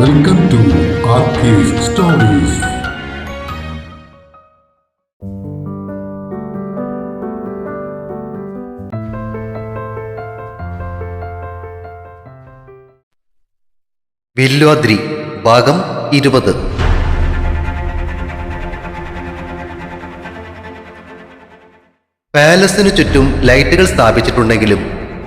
Welcome to stories Vilwadri ഭാഗം ഇരുപത്. പാലസിനു ചുറ്റും ലൈറ്റുകൾ സ്ഥാപിച്ചിട്ടുണ്ടെങ്കിലും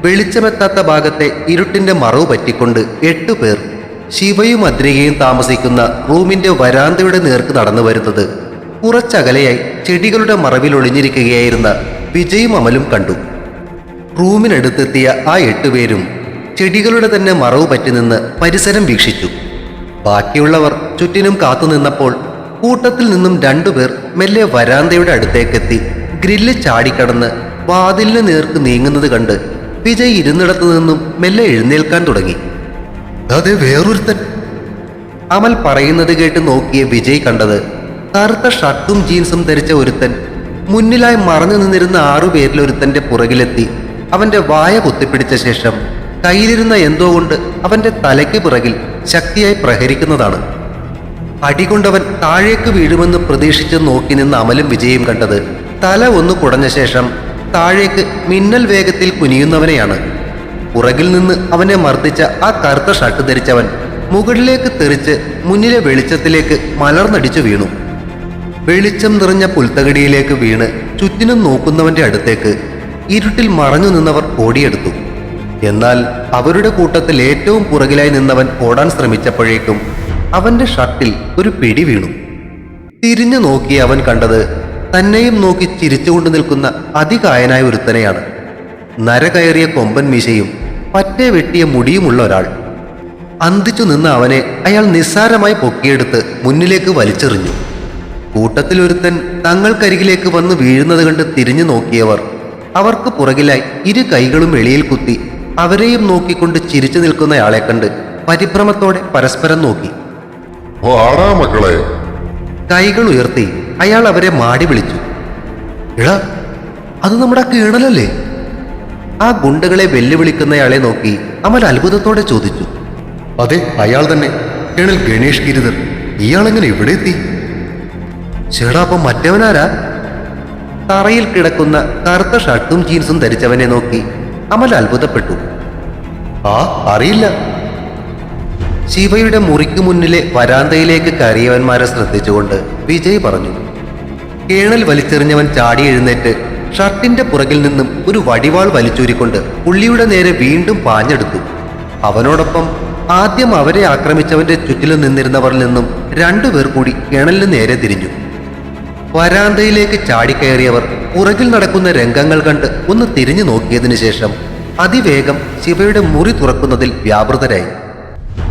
വെളിച്ചമെത്താത്ത ഭാഗത്തെ ഇരുട്ടിന്റെ മറവ് പറ്റിക്കൊണ്ട് എട്ടു പേർ ശിവയും അദ്രികയും താമസിക്കുന്ന റൂമിന്റെ വരാന്തയുടെ നേർക്ക് നടന്നു വരുന്നത്. കുറച്ചകലെയായി ചെടികളുടെ മറവിൽ ഒളിഞ്ഞിരിക്കുകയായിരുന്ന വിജയും അമലും കണ്ടു. റൂമിനടുത്തെത്തിയ ആ എട്ടുപേരും ചെടികളുടെ തന്നെ മറവ് പറ്റി നിന്ന് പരിസരം വീക്ഷിച്ചു. ബാക്കിയുള്ളവർ ചുറ്റിനും കാത്തുനിന്നപ്പോൾ കൂട്ടത്തിൽ നിന്നും രണ്ടുപേർ മെല്ലെ വരാന്തയുടെ അടുത്തേക്കെത്തി ഗ്രില്ല് ചാടിക്കടന്ന് വാതിലിന് നേർക്ക് നീങ്ങുന്നത് കണ്ട് വിജയ് ഇരുന്നിടത്തു നിന്നും മെല്ലെ എഴുന്നേൽക്കാൻ തുടങ്ങി. അതെ വേറൊരുത്തൻ. അമൽ പറയുന്നത് കേട്ട് നോക്കിയ വിജയ് കണ്ടത് കറുത്ത ഷർട്ടും ജീൻസും ധരിച്ച ഒരുത്തൻ. മുന്നിലായി മറഞ്ഞു നിന്നിരുന്ന ആറുപേരിൽ ഒരുത്തന്റെ പുറകിലെത്തി. അവന്റെ വായ കുത്തിപ്പിടിച്ച ശേഷം കയ്യിലിരുന്ന എന്തോ കൊണ്ട് അവന്റെ തലയ്ക്ക് പിറകിൽ ശക്തിയായി പ്രഹരിക്കുന്നതാണ്. അടികൊണ്ടവൻ താഴേക്ക് വീഴുമെന്ന് പ്രതീക്ഷിച്ച് നോക്കി നിന്ന അമലും വിജയും കണ്ടത് തല ഒന്ന് കുടഞ്ഞ ശേഷം താഴേക്ക് മിന്നൽ വേഗത്തിൽ കുനിയുന്നവനെയാണ്. പുറകിൽ നിന്ന് അവനെ മർദ്ദിച്ച ആ കറുത്ത ഷർട്ട് ധരിച്ചവൻ മുകളിലേക്ക് തെറിച്ച് മുന്നിലെ വെളിച്ചത്തിലേക്ക് മലർന്നടിച്ചു വീണു. വെളിച്ചം നിറഞ്ഞ പുൽത്തകടിയിലേക്ക് വീണ് ചുറ്റിനും നോക്കുന്നവന്റെ അടുത്തേക്ക് ഇരുട്ടിൽ മറഞ്ഞു നിന്നവർ ഓടിയെടുത്തു. എന്നാൽ അവരുടെ കൂട്ടത്തിൽ ഏറ്റവും പുറകിലായി നിന്നവൻ ഓടാൻ ശ്രമിച്ചപ്പോഴേക്കും അവന്റെ ഷർട്ടിൽ ഒരു പിടി വീണു. തിരിഞ്ഞു നോക്കി അവൻ കണ്ടത് തന്നെയും നോക്കി ചിരിച്ചുകൊണ്ട് നിൽക്കുന്ന അതികായനായ ഒരുത്തനെയാണ്. നരകയറിയ കൊമ്പൻ മീശയും പറ്റേ വെട്ടിയ മുടിയുമുള്ള ഒരാൾ. അന്തിച്ചു നിന്ന് അവനെ അയാൾ നിസ്സാരമായി പൊക്കിയെടുത്ത് മുന്നിലേക്ക് വലിച്ചെറിഞ്ഞു. കൂട്ടത്തിലൊരുത്തൻ തങ്ങൾക്കരികിലേക്ക് വന്ന് വീഴുന്നത് കണ്ട് തിരിഞ്ഞു നോക്കിയവർ അവർക്ക് പുറകിലായി ഇരു കൈകളും എളിയിൽ കുത്തി അവരെയും നോക്കിക്കൊണ്ട് ചിരിച്ചു നിൽക്കുന്നയാളെ കണ്ട് പരിഭ്രമത്തോടെ പരസ്പരം നോക്കി. മക്കളെ. കൈകൾ ഉയർത്തി അയാൾ അവരെ മാടി വിളിച്ചു. എടാ അത് നമ്മുടെ കീണലല്ലേ? ആ ഗുണ്ടകളെ വെല്ലുവിളിക്കുന്നയാളെ നോക്കി അമൽ അത്ഭുതത്തോടെ ചോദിച്ചു. അതെ അയാൾ തന്നെ. കേണൽ ഗണേഷ് ഗിരിധർ. ഇയാളെങ്ങനെ ഇവിടെ എത്തി? ചേടാ അപ്പം മറ്റവനാരാ? തറയിൽ കിടക്കുന്ന കറുത്ത ഷർട്ടും ജീൻസും ധരിച്ചവനെ നോക്കി അമൽ അത്ഭുതപ്പെട്ടു. ആ അറിയില്ല. ശിവയുടെ മുറിക്ക് മുന്നിലെ വരാന്തയിലേക്ക് കയറിയവന്മാരെ ശ്രദ്ധിച്ചുകൊണ്ട് വിജയ് പറഞ്ഞു. കേണൽ വലിച്ചെറിഞ്ഞവൻ ചാടി എഴുന്നേറ്റ് ഷർട്ടിന്റെ പുറകിൽ നിന്നും ഒരു വടിവാൾ വലിച്ചൂരിക്കൊണ്ട് പുള്ളിയുടെ നേരെ വീണ്ടും പാഞ്ഞെടുത്തു. അവനോടൊപ്പം ആദ്യം അവരെ ആക്രമിച്ചവന്റെ ചുറ്റിലും നിന്നിരുന്നവരിൽ നിന്നും രണ്ടുപേർ കൂടി കിണലിന് നേരെ തിരിഞ്ഞു. വരാന്തയിലേക്ക് ചാടിക്കയറിയവർ പുറകിൽ നടക്കുന്ന രംഗങ്ങൾ കണ്ട് ഒന്ന് തിരിഞ്ഞു നോക്കിയതിനു ശേഷം അതിവേഗം ശിവയുടെ മുറി തുറക്കുന്നതിൽ വ്യാപൃതരായി.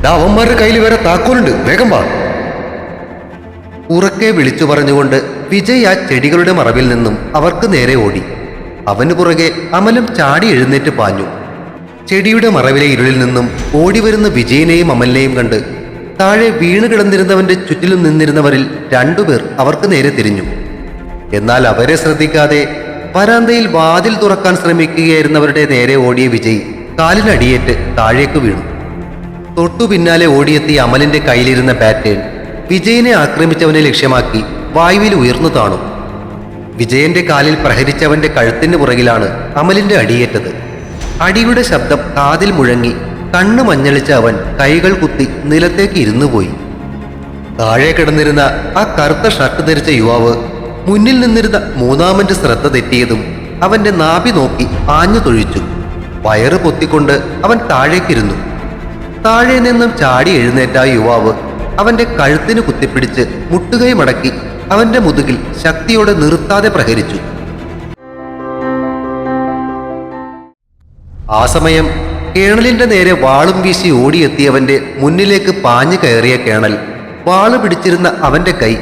"ദാ അവന്മാരുടെ കയ്യിൽ വരെ താക്കോലുണ്ട്. വേഗം വാ. ഉറക്കെ വിളിച്ചു പറഞ്ഞുകൊണ്ട് വിജയ് ആ ചെടികളുടെ മറവിൽ നിന്നും അവർക്ക് നേരെ ഓടി. അവന് പുറകെ അമലും ചാടി എഴുന്നേറ്റ് പാഞ്ഞു. ചെടിയുടെ മറവിലെ ഇരുളിൽ നിന്നും ഓടിവരുന്ന വിജയനെയും അമലിനെയും കണ്ട് താഴെ വീണ് കിടന്നിരുന്നവന്റെ ചുറ്റിലും നിന്നിരുന്നവരിൽ രണ്ടുപേർ അവർക്ക് നേരെ തിരിഞ്ഞു. എന്നാൽ അവരെ ശ്രദ്ധിക്കാതെ വരാന്തയിൽ വാതിൽ തുറക്കാൻ ശ്രമിക്കുകയായിരുന്നവരുടെ നേരെ ഓടിയ വിജയ് കാലിനടിയേറ്റ് താഴേക്ക് വീണു. തൊട്ടു പിന്നാലെ ഓടിയെത്തിയ അമലിന്റെ കയ്യിലിരുന്ന പാറ്റേൺ വിജയിനെ ആക്രമിച്ചവനെ ലക്ഷ്യമാക്കി വായുവിൽ ഉയർന്നു താണു. വിജയന്റെ കാലിൽ പ്രഹരിച്ചവന്റെ കഴുത്തിന് പുറകിലാണ് അമലിന്റെ അടിയേറ്റത്. അടിയുടെ ശബ്ദം കാതിൽ മുഴങ്ങി കണ്ണു മഞ്ഞളിച്ച അവൻ കൈകൾ കുത്തി നിലത്തേക്ക് ഇരുന്നു പോയി. താഴെ കിടന്നിരുന്ന ആ കറുത്ത ഷർട്ട് ധരിച്ച യുവാവ് മുന്നിൽ നിന്നിരുന്ന മൂന്നാമന്റെ ശ്രദ്ധ തെറ്റിയതും അവന്റെ നാഭി നോക്കി ആഞ്ഞു തൊഴിച്ചു. വയറ് പൊത്തിക്കൊണ്ട് അവൻ താഴേക്കിരുന്നു. താഴെ നിന്നും ചാടി എഴുന്നേറ്റ യുവാവ് അവന്റെ കഴുത്തിന് കുത്തിപ്പിടിച്ച് മുട്ടുകൈ മടക്കി അവന്റെ മുതുകിൽ ശക്തിയോടെ നിർത്താതെ പ്രഹരിച്ചു. ആ സമയം കേണലിന്റെ നേരെ വാളും വീശി ഓടിയെത്തിയവന്റെ മുന്നിലേക്ക് പാഞ്ഞു കയറിയ കേണൽ വാൾ പിടിച്ചിരുന്ന അവന്റെ കൈ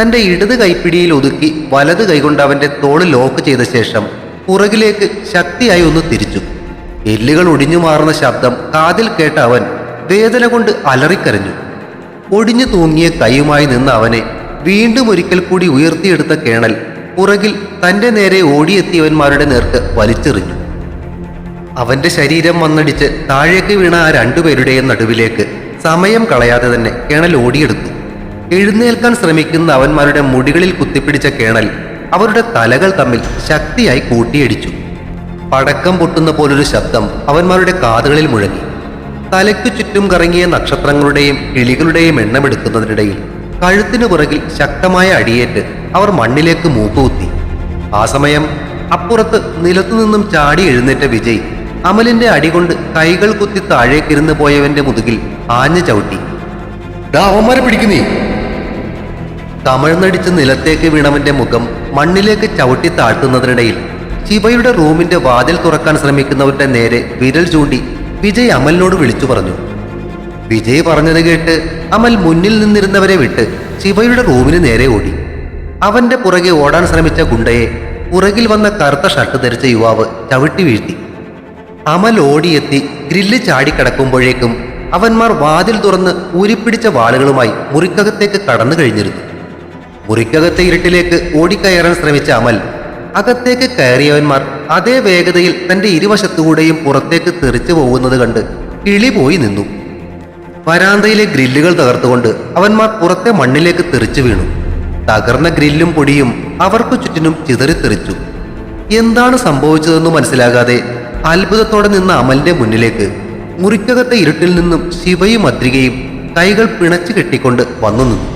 തന്റെ ഇടത് കൈപ്പിടിയിൽ ഒതുക്കി വലത് കൈകൊണ്ട് അവന്റെ തോൾ ലോക്ക് ചെയ്ത ശേഷം പുറകിലേക്ക് ശക്തിയായി ഒന്ന് തിരിച്ചു. എല്ലുകൾ ഒടിഞ്ഞു മാറുന്ന ശബ്ദം കാതിൽ കേട്ട അവൻ വേദന കൊണ്ട് അലറിക്കരഞ്ഞു. ഒടിഞ്ഞു തൂങ്ങിയ കൈയുമായി നിന്ന അവനെ വീണ്ടും ഒരിക്കൽ കൂടി ഉയർത്തിയെടുത്ത കേണൽ പുറകിൽ തന്റെ നേരെ ഓടിയെത്തിയവന്മാരുടെ നേർക്ക് വലിച്ചെറിഞ്ഞു. അവന്റെ ശരീരം വന്നടിച്ച് താഴേക്ക് വീണ ആ രണ്ടുപേരുടെയും നടുവിലേക്ക് സമയം കളയാതെ തന്നെ കേണൽ ഓടിയെടുത്തു. എഴുന്നേൽക്കാൻ ശ്രമിക്കുന്ന അവന്മാരുടെ മുടികളിൽ കുത്തിപ്പിടിച്ച കേണൽ അവരുടെ തലകൾ തമ്മിൽ ശക്തിയായി കൂട്ടിയടിച്ചു. പടക്കം പൊട്ടുന്ന പോലൊരു ശബ്ദം അവന്മാരുടെ കാതുകളിൽ മുഴങ്ങി. തലയ്ക്കു ചുറ്റും കറങ്ങിയ നക്ഷത്രങ്ങളുടെയും കിളികളുടെയും എണ്ണമെടുക്കുന്നതിനിടയിൽ കഴുത്തിനു പുറകിൽ ശക്തമായ അടിയേറ്റ് അവർ മണ്ണിലേക്ക് മൂക്കുകുത്തി. ആ സമയം അപ്പുറത്ത് നിലത്തുനിന്നും ചാടി എഴുന്നേറ്റ വിജയ് അമലിന്റെ അടികൊണ്ട് കൈകൾ കുത്തി താഴേക്കിരുന്ന് പോയവന്റെ മുതുകിൽ ആഞ്ഞു ചവിട്ടി. അവന്മാരെ പിടിക്കുന്നേ. കമഴ്ന്നടിച്ച് നിലത്തേക്ക് വീണവന്റെ മുഖം മണ്ണിലേക്ക് ചവിട്ടി താഴ്ത്തുന്നതിനിടയിൽ ശിവയുടെ റൂമിന്റെ വാതിൽ തുറക്കാൻ ശ്രമിക്കുന്നവരുടെ നേരെ വിരൽ ചൂണ്ടി വിജയ് അമലിനോട് വിളിച്ചു പറഞ്ഞു. വിജയ് പറഞ്ഞത് കേട്ട് അമൽ മുന്നിൽ നിന്നിരുന്നവരെ വിട്ട് ശിവയുടെ റൂമിന് നേരെ ഓടി. അവന്റെ പുറകെ ഓടാൻ ശ്രമിച്ച ഗുണ്ടയെ പുറകിൽ വന്ന കറുത്ത ഷർട്ട് ധരിച്ച യുവാവ് ചവിട്ടി വീഴ്ത്തി. അമൽ ഓടിയെത്തി ഗ്രില്ല് ചാടിക്കിടക്കുമ്പോഴേക്കും അവന്മാർ വാതിൽ തുറന്ന് ഊരിപ്പിടിച്ച വാളുകളുമായി മുറിക്കകത്തേക്ക് കടന്നു കഴിഞ്ഞിരുന്നു. മുറിക്കകത്തെ ഇരുട്ടിലേക്ക് ഓടിക്കയറാൻ ശ്രമിച്ച അമൽ അകത്തേക്ക് കയറിയവന്മാർ അതേ വേഗതയിൽ തന്റെ ഇരുവശത്തുകൂടെയും പുറത്തേക്ക് തെറിച്ചു പോകുന്നത് കണ്ട് കിളി പോയി നിന്നു. വരാന്തയിലെ ഗ്രില്ലുകൾ തകർത്തുകൊണ്ട് അവന്മാർ പുറത്തെ മണ്ണിലേക്ക് തെറിച്ചു വീണു. തകർന്ന ഗ്രില്ലും പൊടിയും അവർക്ക് ചുറ്റിനും ചിതറിത്തെറിച്ചു എന്താണ് സംഭവിച്ചതെന്ന് മനസ്സിലാകാതെ അത്ഭുതത്തോടെ നിന്ന അമലിന്റെ മുന്നിലേക്ക് മുറിക്കകത്തെ ഇരുട്ടിൽ നിന്നും ശിവയും അദ്രികയും കൈകൾ പിണച്ചു കെട്ടിക്കൊണ്ട് വന്നു നിന്നു.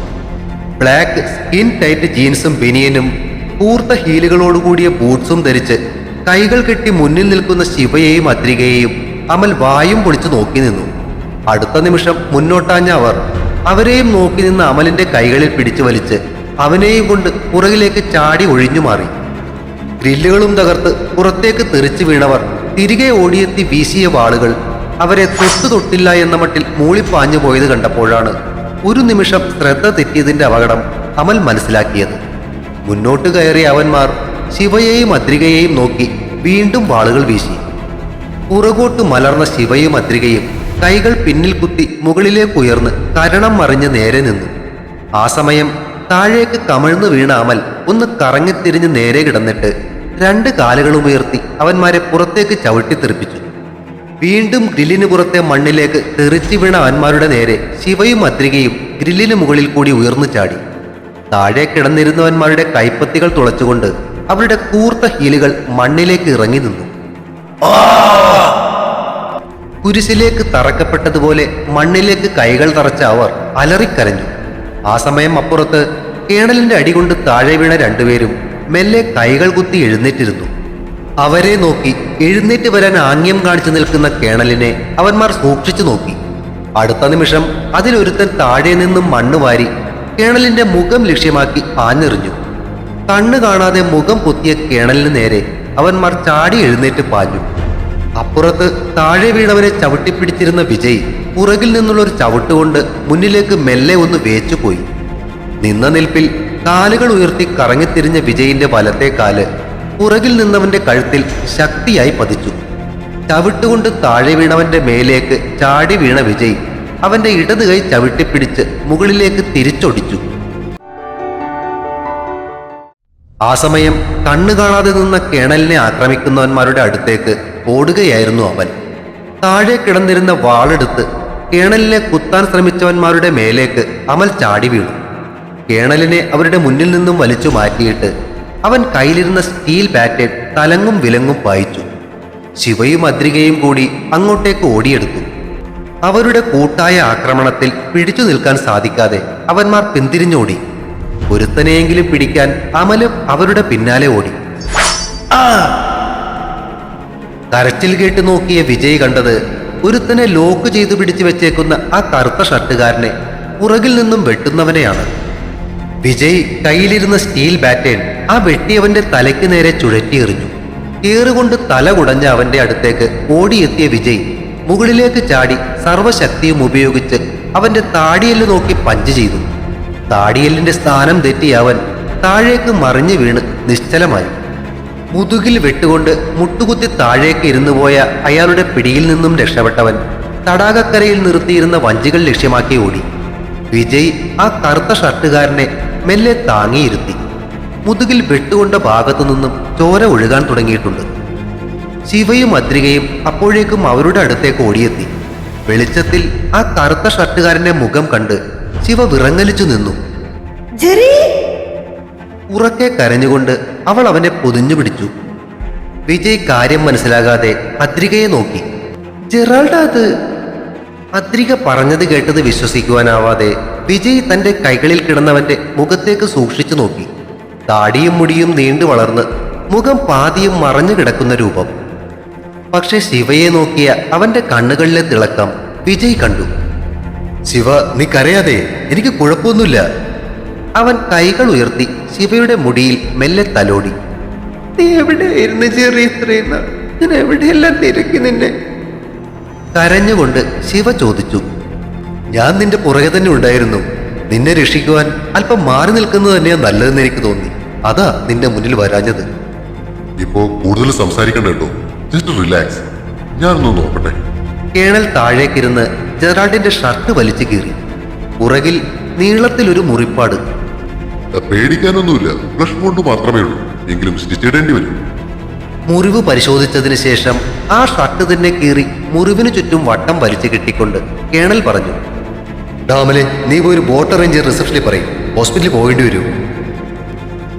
ബ്ലാക്ക് സ്കിൻ ടൈറ്റ് ജീൻസും ബനിയനും കൂർത്ത ഹീലുകളോടുകൂടിയ ബൂട്ട്സും ധരിച്ച് കൈകൾ കെട്ടി മുന്നിൽ നിൽക്കുന്ന ശിവയെയും അദ്രികയെയും അമൽ വായും പൊളിച്ചു നോക്കി നിന്നു. അടുത്ത നിമിഷം മുന്നോട്ടാഞ്ഞ അവർ അവരെയും നോക്കി നിന്ന് അമലിന്റെ കൈകളിൽ പിടിച്ചു വലിച്ച് അവനെയും കൊണ്ട് പുറകിലേക്ക് ചാടി ഒഴിഞ്ഞു മാറി. ഗ്രില്ലുകളും തകർത്ത് പുറത്തേക്ക് തെറിച്ചു വീണവർ തിരികെ ഓടിയെത്തി വീശിയ വാളുകൾ അവരെ തൊട്ടു തൊട്ടില്ല എന്ന മട്ടിൽ മൂളിപ്പാഞ്ഞു പോയത് കണ്ടപ്പോഴാണ് ഒരു നിമിഷം ശ്രദ്ധ തെറ്റിയതിന്റെ അപകടം അമൽ മനസ്സിലാക്കിയത്. മുന്നോട്ട് കയറിയ അവന്മാർ ശിവയെയും അദ്രികയെയും നോക്കി വീണ്ടും വാളുകൾ വീശി. പുറകോട്ട് മലർന്ന ശിവയും അദ്രികയും കൈകൾ പിന്നിൽ കുത്തി മുകളിലേക്ക് ഉയർന്ന് കരണം മറിഞ്ഞ് നേരെ നിന്നു. ആ സമയം താഴേക്ക് കമിഴ്ന്നു വീണ അമൽ ഒന്ന് കറങ്ങിത്തിരിഞ്ഞ് നേരെ കിടന്നിട്ട് രണ്ട് കാലുകളും ഉയർത്തി അവന്മാരെ പുറത്തേക്ക് ചവിട്ടിത്തെറിപ്പിച്ചു വീണ്ടും ഗ്രില്ലിന് പുറത്തെ മണ്ണിലേക്ക് തെറിച്ചു വീണ അവന്മാരുടെ നേരെ ശിവയും അദ്രികയും ഗ്രില്ലിന് മുകളിൽ കൂടി ഉയർന്നു ചാടി. താഴെ കിടന്നിരുന്നവന്മാരുടെ കൈപ്പത്തികൾ തുളച്ചുകൊണ്ട് അവരുടെ കൂർത്ത ഹീലുകൾ മണ്ണിലേക്ക് ഇറങ്ങി നിന്നു. കുരിശിലേക്ക് തറക്കപ്പെട്ടതുപോലെ മണ്ണിലേക്ക് കൈകൾ തറച്ച അവർ അലറിക്കരഞ്ഞു. ആ സമയം അപ്പുറത്ത് കേണലിന്റെ അടികൊണ്ട് താഴെ വീണ രണ്ടുപേരും മെല്ലെ കൈകൾ കുത്തി എഴുന്നേറ്റിരുന്നു. അവരെ നോക്കി എഴുന്നേറ്റ് വരാൻ ആംഗ്യം കാണിച്ചു നിൽക്കുന്ന കേണലിനെ അവന്മാർ സൂക്ഷിച്ചു നോക്കി. അടുത്ത നിമിഷം അതിലൊരുത്തൻ താഴെ നിന്നും മണ്ണ് വാരി കേണലിന്റെ മുഖം ലക്ഷ്യമാക്കി ആഞ്ഞെറിഞ്ഞു. കണ്ണു കാണാതെ മുഖം പൊത്തിയ കേണലിന് നേരെ അവന്മാർ ചാടി എഴുന്നേറ്റ് പാഞ്ഞു. അപ്പുറത്ത് താഴെ വീണവരെ ചവിട്ടിപ്പിടിച്ചിരുന്ന വിജയ് പുറകിൽ നിന്നുള്ള ഒരു ചവിട്ടുകൊണ്ട് മുന്നിലേക്ക് മെല്ലെ ഒന്ന് വേച്ചുപോയി. നിന്ന നിൽപ്പിൽ കാലുകൾ ഉയർത്തി കറങ്ങിത്തിരിഞ്ഞ വിജയിന്റെ വലത്തെ കാൽ പുറകിൽ നിന്നവന്റെ കഴുത്തിൽ ശക്തിയായി പതിച്ചു. ചവിട്ടുകൊണ്ട് താഴെ വീണവന്റെ മേലേക്ക് ചാടി വീണ വിജയ് അവന്റെ ഇടത് കൈ ചവിട്ടിപ്പിടിച്ച് മുകളിലേക്ക് തിരിച്ചൊടിച്ചു. ആ സമയം കണ്ണു കാണാതെ നിന്ന കേണലിനെ ആക്രമിക്കുന്നവന്മാരുടെ അടുത്തേക്ക് ഓടുകയായിരുന്നു അവൻ. താഴെ കിടന്നിരുന്ന വാളെടുത്ത് കേണലിനെ കുത്താൻ ശ്രമിച്ചവന്മാരുടെ മേലേക്ക് അമൽ ചാടി വീണു. കേണലിനെ അവരുടെ മുന്നിൽ നിന്നും വലിച്ചു മാറ്റിയിട്ട് അവൻ കയ്യിലിരുന്ന സ്റ്റീൽ ബാറ്റ് തലങ്ങും വിലങ്ങും പായിച്ചു. ശിവയും അദ്രികയും കൂടി അങ്ങോട്ടേക്ക് ഓടിയെടുത്തു. അവരുടെ കൂട്ടായ ആക്രമണത്തിൽ പിടിച്ചു നിൽക്കാൻ സാധിക്കാതെ അവന്മാർ പിന്തിരിഞ്ഞോടി. ഒരുത്തനെയെങ്കിലും പിടിക്കാൻ അമലും അവരുടെ പിന്നാലെ ഓടി. കരച്ചിൽ കേട്ട് നോക്കിയ വിജയ് കണ്ടത് ഒരുത്തനെ ലോക്ക് ചെയ്തു പിടിച്ചു വെച്ചേക്കുന്ന ആ കറുത്ത ഷർട്ടുകാരനെ പുറകിൽ നിന്നും വെട്ടുന്നവനെയാണ്. വിജയ് കയ്യിലിരുന്ന സ്റ്റീൽ ബാറ്റേൺ ആ വെട്ടിയവന്റെ തലയ്ക്ക് നേരെ ചുഴറ്റിയെറിഞ്ഞു കേറുകൊണ്ട് തല കുടഞ്ഞ അവന്റെ അടുത്തേക്ക് ഓടിയെത്തിയ വിജയ് മുകളിലേക്ക് ചാടി സർവശക്തിയും ഉപയോഗിച്ച് അവന്റെ താടിയെല്ല് നോക്കി പഞ്ച് ചെയ്തു. താടിയെല്ലിന്റെ സ്ഥാനം തെറ്റിയ അവൻ താഴേക്ക് മറിഞ്ഞു വീണ് നിശ്ചലമായി. മുതുകിൽ വെട്ടുകൊണ്ട് മുട്ടുകുത്തി താഴേക്ക് ഇരുന്നു പോയ അയാളുടെ പിടിയിൽ നിന്നും രക്ഷപ്പെട്ടവൻ തടാകക്കരയിൽ നിർത്തിയിരുന്ന വഞ്ചികൾ ലക്ഷ്യമാക്കി ഓടി. വിജയ് ആ കറുത്ത ഷർട്ടുകാരനെ മെല്ലെ താങ്ങിയിരുത്തി. മുതുകിൽ വെട്ടുകൊണ്ട ഭാഗത്തു നിന്നും ചോര ഒഴുകാൻ തുടങ്ങിയിട്ടുണ്ട്. ശിവയും അദ്രികയും അപ്പോഴേക്കും അവരുടെ അടുത്തേക്ക് ഓടിയെത്തി. വെളിച്ചത്തിൽ ആ കറുത്ത ഷർട്ടുകാരന്റെ മുഖം കണ്ട് ശിവ വിറങ്ങലിച്ചു നിന്നു. ഉറക്കെ കരഞ്ഞുകൊണ്ട് അവൾ അവനെ പൊതിഞ്ഞു പിടിച്ചു. വിജയ് കാര്യം മനസ്സിലാകാതെ അദ്രികയെ നോക്കി. ജെറാൾഡ് അത്? അദ്രിക പറഞ്ഞത് കേട്ടത് വിശ്വസിക്കുവാനാവാതെ വിജയ് തന്റെ കൈകളിൽ കിടന്നവന്റെ മുഖത്തേക്ക് സൂക്ഷിച്ചു നോക്കി. താടിയും മുടിയും നീണ്ടു വളർന്ന് മുഖം പാതിയും മറഞ്ഞു കിടക്കുന്ന രൂപം. പക്ഷെ ശിവയെ നോക്കിയ അവന്റെ കണ്ണുകളിലെ തിളക്കം വിജയ് കണ്ടു. ശിവ നീ കരയാതെ. എനിക്ക് കുഴപ്പമൊന്നുമില്ല. അവൻ കൈകൾ ഉയർത്തി ശിവയുടെ മുടിയിൽ മെല്ലെ തലോടി. നീ എവിടെയായിരുന്നു ചെറിയ സ്ത്രീന്ന്? ഞാൻ എവിടെയെല്ലാം തിരക്കി നിന്നെ? കരഞ്ഞുകൊണ്ട് ശിവ ചോദിച്ചു. ഞാൻ നിന്റെ പുറകെ തന്നെ ഉണ്ടായിരുന്നു. നിന്നെ രക്ഷിക്കുവാൻ അല്പം മാറി നിൽക്കുന്നത് തന്നെയാണ് നല്ലതെന്ന് എനിക്ക് തോന്നി. അതാ നിന്റെ മുന്നിൽ വരാഞ്ഞത്. ഇപ്പോ കൂടുതൽ സംസാരിക്കണ്ടോ ജസ്റ്റ് റിലാക്സ് ഞാനൊന്ന് നോക്കട്ടെ. കേണൽ താഴേക്കിരുന്ന് ജെറാൾഡിന്റെ ഷർട്ട് വലിച്ചു കീറി. പുറകിൽ നീളത്തിലൊരു മുറിപ്പാട്. പേടിക്കാനൊന്നുമില്ല. ഫ്ലഷ് ബോണ്ട് മാത്രമേ ഉള്ളൂ. എങ്കിലും സ്റ്റിച്ച് വരും. മുറിവ് പരിശോധിച്ചതിന് ശേഷം ആ ഷർട്ട് തന്നെ കീറി മുറിവിന് ചുറ്റും വട്ടം വലിച്ചു കെട്ടിക്കൊണ്ട് കേണൽ പറഞ്ഞു. ഡാമലെ നീ പോയി ഒരു ബോട്ട് അറേഞ്ച് റിസപ്ഷനിൽ പറയും. ഹോസ്പിറ്റലിൽ പോകേണ്ടി വരൂ.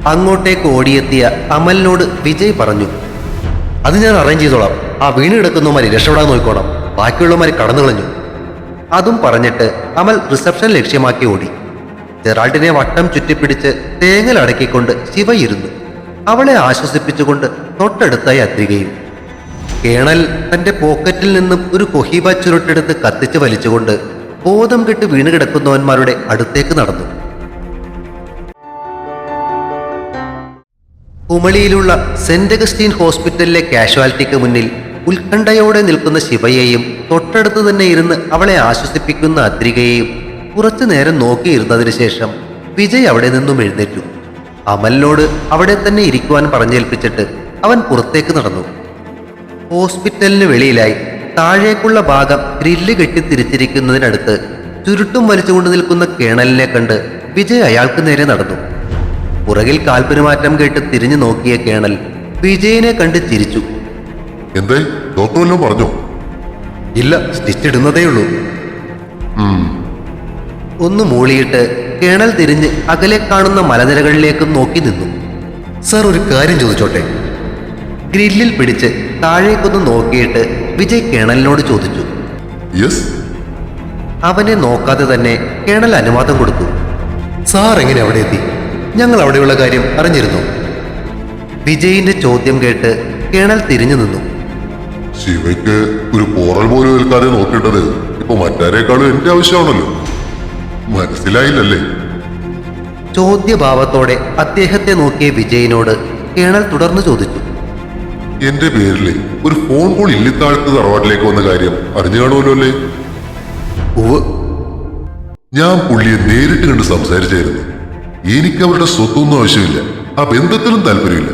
അങ്ങോട്ടേക്ക് ഓടിയെത്തിയ അമലിനോട് വിജയ് പറഞ്ഞു അത് ഞാൻ അറേഞ്ച് ചെയ്തോളാം. ആ വീണ് കിടക്കുന്നവന്മാരെ രക്ഷപ്പെടാൻ നോക്കിക്കോണം. ബാക്കിയുള്ളവന്മാരെ കടന്നു കളഞ്ഞു. അതും പറഞ്ഞിട്ട് അമൽ റിസപ്ഷൻ ലക്ഷ്യമാക്കി ഓടി. ജെറാൾഡിനെ വട്ടം ചുറ്റിപ്പിടിച്ച് തേങ്ങലടക്കിക്കൊണ്ട് ശിവയിരുന്നു അവളെ ആശ്വസിപ്പിച്ചുകൊണ്ട് തൊട്ടടുത്തായി അത്രികയും കേണൽ തന്റെ പോക്കറ്റിൽ നിന്നും ഒരു കൊഹീബ ചുരുട്ടെടുത്ത് കത്തിച്ച് വലിച്ചുകൊണ്ട് ബോധം കെട്ട് വീണ് കിടക്കുന്നവന്മാരുടെ അടുത്തേക്ക് നടന്നു. കുമളിയിലുള്ള സെന്റ് അഗസ്റ്റീൻ ഹോസ്പിറ്റലിലെ കാഷ്വാലിറ്റിക്ക് മുന്നിൽ ഉത്കണ്ഠയോടെ നിൽക്കുന്ന ശിവയെയും തൊട്ടടുത്ത് തന്നെ ഇരുന്ന് അവളെ ആശ്വസിപ്പിക്കുന്ന അദ്രികയെയും കുറച്ചു നേരം നോക്കിയിരുന്നതിന് ശേഷം വിജയ് അവിടെ നിന്നും എഴുന്നേറ്റു. അമലിനോട് അവിടെ തന്നെ ഇരിക്കുവാൻ പറഞ്ഞേൽപ്പിച്ചിട്ട് അവൻ പുറത്തേക്ക് നടന്നു. ഹോസ്പിറ്റലിന് വെളിയിലായി താഴേക്കുള്ള ഭാഗം ഗ്രില്ല് കെട്ടി തിരിച്ചിരിക്കുന്നതിനടുത്ത് ചുരുട്ടും വലിച്ചുകൊണ്ട് നിൽക്കുന്ന കേണലിനെ കണ്ട് വിജയ് അയാൾക്ക് നേരെ നടന്നു. പുറകിൽ കാൽപെരുമാറ്റം കേട്ട് തിരിഞ്ഞു നോക്കിയ കേണൽ വിജയനെ കണ്ട് ചിരിച്ചു. എന്തേ? ഡോക്ടർ വല്ലതും പറഞ്ഞോ? ഇല്ല സ്റ്റിച്ച് ഇടുന്നതേ ഉള്ളൂ. ഒന്ന് മൂളിയിട്ട് കേണൽ തിരിഞ്ഞ് അകലെ കാണുന്ന മലനിരകളിലേക്കും നോക്കി നിന്നു. സർ ഒരു കാര്യം ചോദിച്ചോട്ടെ? ഗ്രില്ലിൽ പിടിച്ച് താഴേക്കൊന്ന് നോക്കിയിട്ട് വിജയ് കേണലിനോട് ചോദിച്ചു. യെസ് അവനെ നോക്കാതെ തന്നെ കേണൽ അനുവാദം കൊടുത്തു. സാർ എങ്ങനെ അവിടെ എത്തി? ഞങ്ങൾ അവിടെയുള്ള കാര്യം അറിഞ്ഞിരുന്നു. വിജയിന്റെ ചോദ്യം കേട്ട് കേണൽ തിരിഞ്ഞു നിന്നു. ശിവയ്ക്ക് ഒരു പോറൽ പോലും ഏൽക്കാതെ നോക്കേണ്ടത് ഇപ്പൊ മറ്റാരേക്കാളും എന്റെ ആവശ്യമാണല്ലോ. മനസ്സിലായില്ലല്ലേ? ചോദ്യഭാവത്തോടെ അദ്ദേഹത്തെ നോക്കിയ വിജയനോട് കേണൽ തുടർന്ന് ചോദിച്ചു. എന്റെ പേരിൽ ഒരു ഫോൺ കോൾ ഇല്ലിത്താഴത്ത് തറവാട്ടിലേക്ക് വന്ന കാര്യം അറിഞ്ഞു കാണുമല്ലോ അല്ലേ? ഞാൻ പുള്ളിയെ നേരിട്ട് കണ്ട് സംസാരിച്ചായിരുന്നു. എനിക്ക് അവരുടെ സ്വത്തൊന്നും ആവശ്യമില്ല. ആ ബന്ധത്തിലും താല്പര്യമില്ല.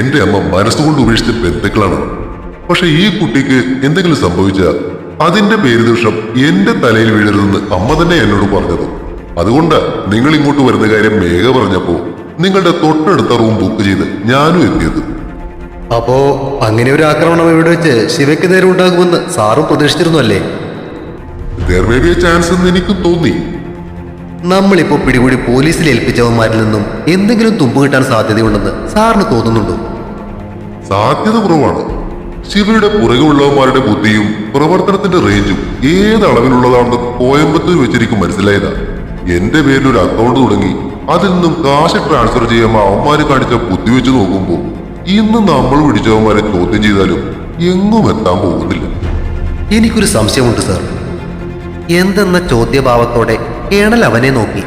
എന്റെ അമ്മ മനസ്സുകൊണ്ട് ഉപേക്ഷിച്ച ബന്ധുക്കളാണ്. പക്ഷെ ഈ കുട്ടിക്ക് എന്തെങ്കിലും സംഭവിച്ചാൽ അതിന്റെ പേരുദോഷം എന്റെ തലയിൽ വീഴരുതെന്ന് അമ്മ തന്നെ എന്നോട് പറഞ്ഞത്. അതുകൊണ്ട് നിങ്ങൾ ഇങ്ങോട്ട് വരുന്ന കാര്യം മേഘ പറഞ്ഞപ്പോ നിങ്ങളുടെ തൊട്ടടുത്ത റൂം ബുക്ക് ചെയ്ത് ഞാനും എത്തിയത്. അപ്പോ അങ്ങനെ ഒരു ആക്രമണം ഇവിടെ വെച്ച് ശിവയ്ക്ക് നേരെ ഉണ്ടാകുമെന്ന് സാറും പ്രതീക്ഷിച്ചിരുന്നു അല്ലേ ചാൻസ് എന്ന് എനിക്കും തോന്നി. നമ്മളിപ്പോ പിടികൂടി പോലീസിൽ ഏൽപ്പിച്ചവന്മാരിൽ നിന്നും എന്തെങ്കിലും തുമ്പ് കിട്ടാൻ സാധ്യതയുണ്ടെന്ന് സാറിന് തോന്നുന്നുണ്ടോ? സാധ്യത കുറവാണ്. ശിവയുടെ പുറകെയുള്ളവന്മാരുടെ ബുദ്ധിയും പ്രവർത്തനത്തിന്റെ റേഞ്ചും ഏത് അളവിലുള്ളതാണെന്ന് കോയമ്പത്തൂർ വെച്ചിരിക്കും മനസ്സിലായതാ. എന്റെ പേരിൽ ഒരു അക്കൗണ്ട് തുടങ്ങി അതിൽ നിന്നും കാശ് ട്രാൻസ്ഫർ ചെയ്യുമ്പോൾ അവന്മാര് കാണിച്ച ബുദ്ധി വെച്ച് നോക്കുമ്പോൾ ഇന്ന് നമ്മൾ പിടിച്ചവന്മാരെ ചോദ്യം ചെയ്താലും എങ്ങും എത്താൻ പോകുന്നില്ല. എനിക്കൊരു സംശയമുണ്ട് സാർ. എന്തെന്ന ചോദ്യഭാവത്തോടെ കേണൽ അവനെ നോക്കി.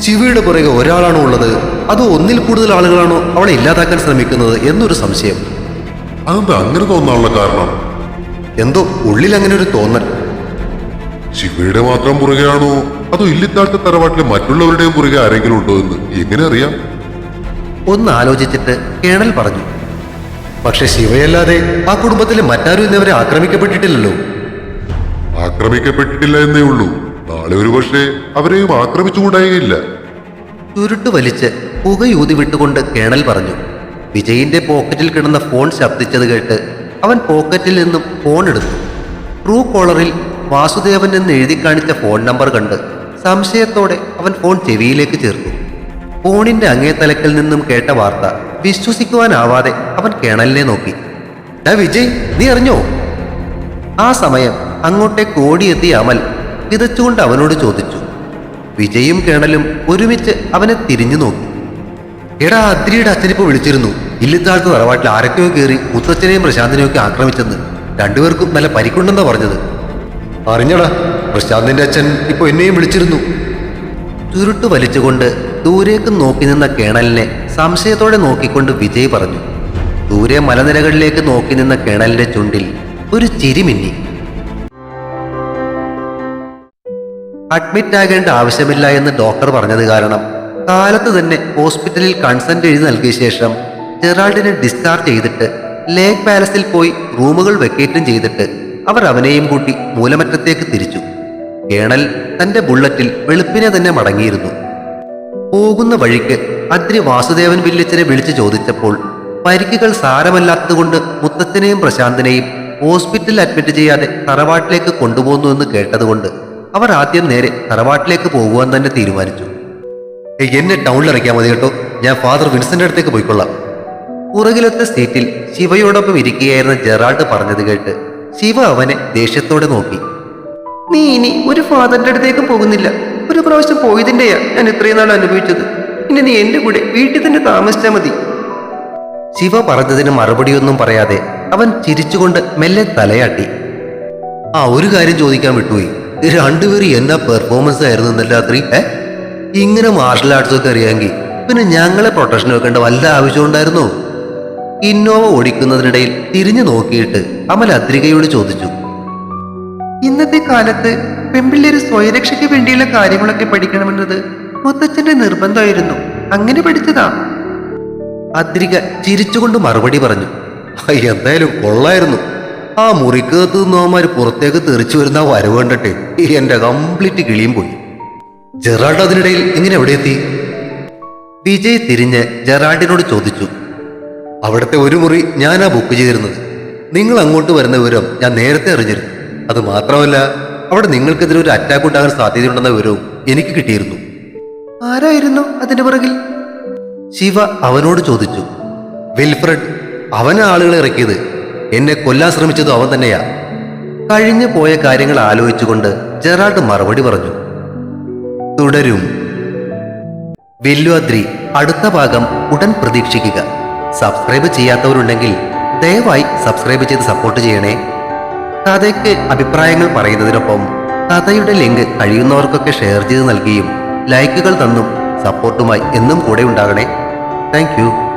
ശിവയുടെ പുറകെ ഒരാളാണോ ഉള്ളത്? അതോ ഒന്നിൽ കൂടുതൽ ആളുകളാണോ അവളെ ഇല്ലാതാക്കാൻ ശ്രമിക്കുന്നത് എന്നൊരു സംശയം. അതെന്താ അങ്ങനെ തോന്നാനുള്ള കാരണം? എന്തോ ഉള്ളിൽ അങ്ങനെ ഒരു തോന്നൽ. ശിവയുടെ മാത്രം പുറകെയാണോ? അതോ ഇല്ലിത്താഴ്ത്ത തറവാട്ടിലെ മറ്റുള്ളവരുടെയും പുറകെ ആരെങ്കിലും ഉണ്ടോ എന്ന് എങ്ങനെ അറിയാം? ഒന്ന് ആലോചിച്ചിട്ട് കേണൽ പറഞ്ഞു. പക്ഷെ ശിവയല്ലാതെ ആ കുടുംബത്തിലെ മറ്റാരും ഇന്നവരെ ആക്രമിക്കപ്പെട്ടിട്ടില്ലല്ലോ. ആക്രമിക്കപ്പെട്ടിട്ടില്ല എന്നേ ഉള്ളൂ. നാളെ ഒരു പക്ഷേ അവരെയും ആക്രമിച്ചുകൂടായില്ല. ചുരുട്ട് വലിച്ച് പുകയൂതി വിട്ടുകൊണ്ട് കേണൽ പറഞ്ഞു. വിജയിന്റെ പോക്കറ്റിൽ കിടന്ന ഫോൺ ശബ്ദിച്ചത് കേട്ട് അവൻ പോക്കറ്റിൽ നിന്നും ഫോൺ എടുത്തു. ട്രൂ കോളറിൽ വാസുദേവൻ എന്ന് എഴുതി കാണിച്ച ഫോൺ നമ്പർ കണ്ട് സംശയത്തോടെ അവൻ ഫോൺ ചെവിയിലേക്ക് ചേർത്തു. ഫോണിന്റെ അങ്ങേ നിന്നും കേട്ട വാർത്ത വിശ്വസിക്കുവാനാവാതെ അവൻ കേണലിനെ നോക്കി. ഡാ വിജയ് നീ അറിഞ്ഞോ? ആ സമയം അങ്ങോട്ടേക്ക് ഓടിയെത്തിയ അമൽ വിതച്ചുകൊണ്ട് അവനോട് ചോദിച്ചു. വിജയും കേണലും ഒരുമിച്ച് അവനെ തിരിഞ്ഞു നോക്കി. എടാ അദ്രിയുടെ അച്ഛനിപ്പോ വിളിച്ചിരുന്നു. ഇല്ലിത്താഴത്ത് തറവാട്ടിൽ ആരൊക്കെയോ കയറി മുത്തച്ഛനെയും പ്രശാന്തിനെയും ഒക്കെ ആക്രമിച്ചെന്ന് രണ്ടുപേർക്കും നല്ല പരിക്കുണ്ടെന്നാ പറഞ്ഞത്. അറിഞ്ഞടാ പ്രശാന്തിന്റെ അച്ഛൻ ഇപ്പൊ എന്നെയും വിളിച്ചിരുന്നു. ചുരുട്ട് വലിച്ചുകൊണ്ട് ദൂരേക്ക് നോക്കി നിന്ന കേണലിനെ സംശയത്തോടെ നോക്കിക്കൊണ്ട് വിജയ് പറഞ്ഞു. ദൂരെ മലനിരകളിലേക്ക് നോക്കി നിന്ന കേണലിന്റെ ചുണ്ടിൽ ഒരു ചിരി മിന്നി. അഡ്മിറ്റ് ആകേണ്ട ആവശ്യമില്ല എന്ന് ഡോക്ടർ പറഞ്ഞത് കാരണം കാലത്ത് തന്നെ ഹോസ്പിറ്റലിൽ കൺസെന്റ് എഴുതി നൽകിയ ശേഷം ജെറാൾഡിനെ ഡിസ്ചാർജ് ചെയ്തിട്ട് ലേക്ക് പാലസിൽ പോയി റൂമുകൾ വെക്കേറ്റും ചെയ്തിട്ട് അവർ അവനെയും കൂട്ടി മൂലമറ്റത്തേക്ക് തിരിച്ചു. കേണൽ തന്റെ ബുള്ളറ്റിൽ വെളുപ്പിനെ തന്നെ മടങ്ങിയിരുന്നു. പോകുന്ന വഴിക്ക് അദ്രി വാസുദേവൻ വില്ലിച്ചനെ വിളിച്ചു ചോദിച്ചപ്പോൾ പരിക്കുകൾ സാരമല്ലാത്തതുകൊണ്ട് മുത്തച്ഛനെയും പ്രശാന്തിനെയും ഹോസ്പിറ്റലിൽ അഡ്മിറ്റ് ചെയ്യാതെ തറവാട്ടിലേക്ക് കൊണ്ടുപോകുന്നു എന്ന് കേട്ടതുകൊണ്ട് അവർ ആദ്യം നേരെ തറവാട്ടിലേക്ക് പോകുവാൻ തന്നെ തീരുമാനിച്ചു. "ഏയ്, എന്നെ ടൗണിൽ ഇറക്കിയാൽ മതി കേട്ടോ. ഞാൻ ഫാദർ വിൻസെന്റ് അടുത്തേക്ക് പോയിക്കൊള്ളാം. പുറകിലത്തെ സീറ്റിൽ ശിവയോടൊപ്പം ഇരിക്കുകയായിരുന്ന ജെറാൾഡ് പറഞ്ഞത് കേട്ട് ശിവ അവനെ ദേഷ്യത്തോടെ നോക്കി. നീ ഇനി ഒരു ഫാദറിന്റെ അടുത്തേക്കും പോകുന്നില്ല. ഒരു പ്രാവശ്യം പോയതിന്റെയാ ഞാൻ ഇത്രയും നാൾ അനുഭവിച്ചത്. ഇനി നീ എന്റെ കൂടെ വീട്ടിൽ തന്നെ താമസിച്ചാൽ മതി. ശിവ പറഞ്ഞതിന് മറുപടിയൊന്നും പറയാതെ അവൻ ചിരിച്ചുകൊണ്ട് മെല്ലെ തലയാട്ടി. ആ ഒരു കാര്യം ചോദിക്കാൻ വിട്ടുപോയി. രണ്ടുപേരും എന്നാ പെർഫോമൻസ് ആയിരുന്നു ഇന്നലെ രാത്രി ഏ? ഇങ്ങനെ മാർഷൽ ആർട്സ് ഒക്കെ അറിയാമെങ്കിൽ പിന്നെ ഞങ്ങളെ പ്രൊട്ടക്ഷൻ വെക്കേണ്ട വല്ല ആവശ്യം ഉണ്ടായിരുന്നോ? ഇന്നോവ ഓടിക്കുന്നതിനിടയിൽ തിരിഞ്ഞു നോക്കിയിട്ട് അമൽ അദ്രികയോട് ചോദിച്ചു. ഇന്നത്തെ കാലത്ത് പെൺപിള്ളേര് സ്വയരക്ഷയ്ക്ക് വേണ്ടിയുള്ള കാര്യങ്ങളൊക്കെ പഠിക്കണമെന്നത് മുത്തച്ഛന്റെ നിർബന്ധമായിരുന്നു. അങ്ങനെ പഠിച്ചതാ. അദ്രിക ചിരിച്ചുകൊണ്ട് മറുപടി പറഞ്ഞു. "ഹൈ, എന്തായാലും കൊള്ളായിരുന്നു. ആ മുറിക്കകത്ത് നിന്നവന്മാര് പുറത്തേക്ക് തെറിച്ചു വരുന്ന വരവ് കണ്ടിട്ട് എന്റെ കംപ്ലീറ്റ് കിളിയും പോയി. ജെറാൾഡ് അതിനിടയിൽ എങ്ങനെ എവിടെ എത്തി? വിജയ് തിരിഞ്ഞ് ജെറാൾഡിനോട് ചോദിച്ചു അവിടുത്തെ ഒരു മുറി ഞാനാ ബുക്ക് ചെയ്തിരുന്നത്. നിങ്ങൾ അങ്ങോട്ട് വരുന്ന വിവരം ഞാൻ നേരത്തെ അറിഞ്ഞിരുന്നു. അത് മാത്രമല്ല അവിടെ നിങ്ങൾക്കെതിരെ ഒരു അറ്റാക്ക് ഉണ്ടാകാൻ സാധ്യതയുണ്ടെന്ന വിവരവും എനിക്ക് കിട്ടിയിരുന്നു. ആരായിരുന്നു അതിന്റെ പുറകിൽ? ശിവ അവനോട് ചോദിച്ചു വിൽഫ്രഡ് അവനെ ആളുകളെ ഇറക്കിയത് എന്നെ കൊല്ലാൻ ശ്രമിച്ചതും അവൻ തന്നെയാ. കഴിഞ്ഞു പോയ കാര്യങ്ങൾ ആലോചിച്ചുകൊണ്ട് ജെറാൾഡ് മറുപടി പറഞ്ഞു തുടരും. വില്ലുഅദ്രി അടുത്ത ഭാഗം ഉടൻ പ്രതീക്ഷിക്കുക. സബ്സ്ക്രൈബ് ചെയ്യാത്തവരുണ്ടെങ്കിൽ ദയവായി സബ്സ്ക്രൈബ് ചെയ്ത് സപ്പോർട്ട് ചെയ്യണേ. കഥയ്ക്ക് അഭിപ്രായങ്ങൾ പറയുന്നതിനൊപ്പം കഥയുടെ ലിങ്ക് കഴിയുന്നവർക്കൊക്കെ ഷെയർ ചെയ്ത് നൽകിയും ലൈക്കുകൾ തന്നും സപ്പോർട്ടുമായി എന്നും കൂടെ ഉണ്ടാകണേ. താങ്ക്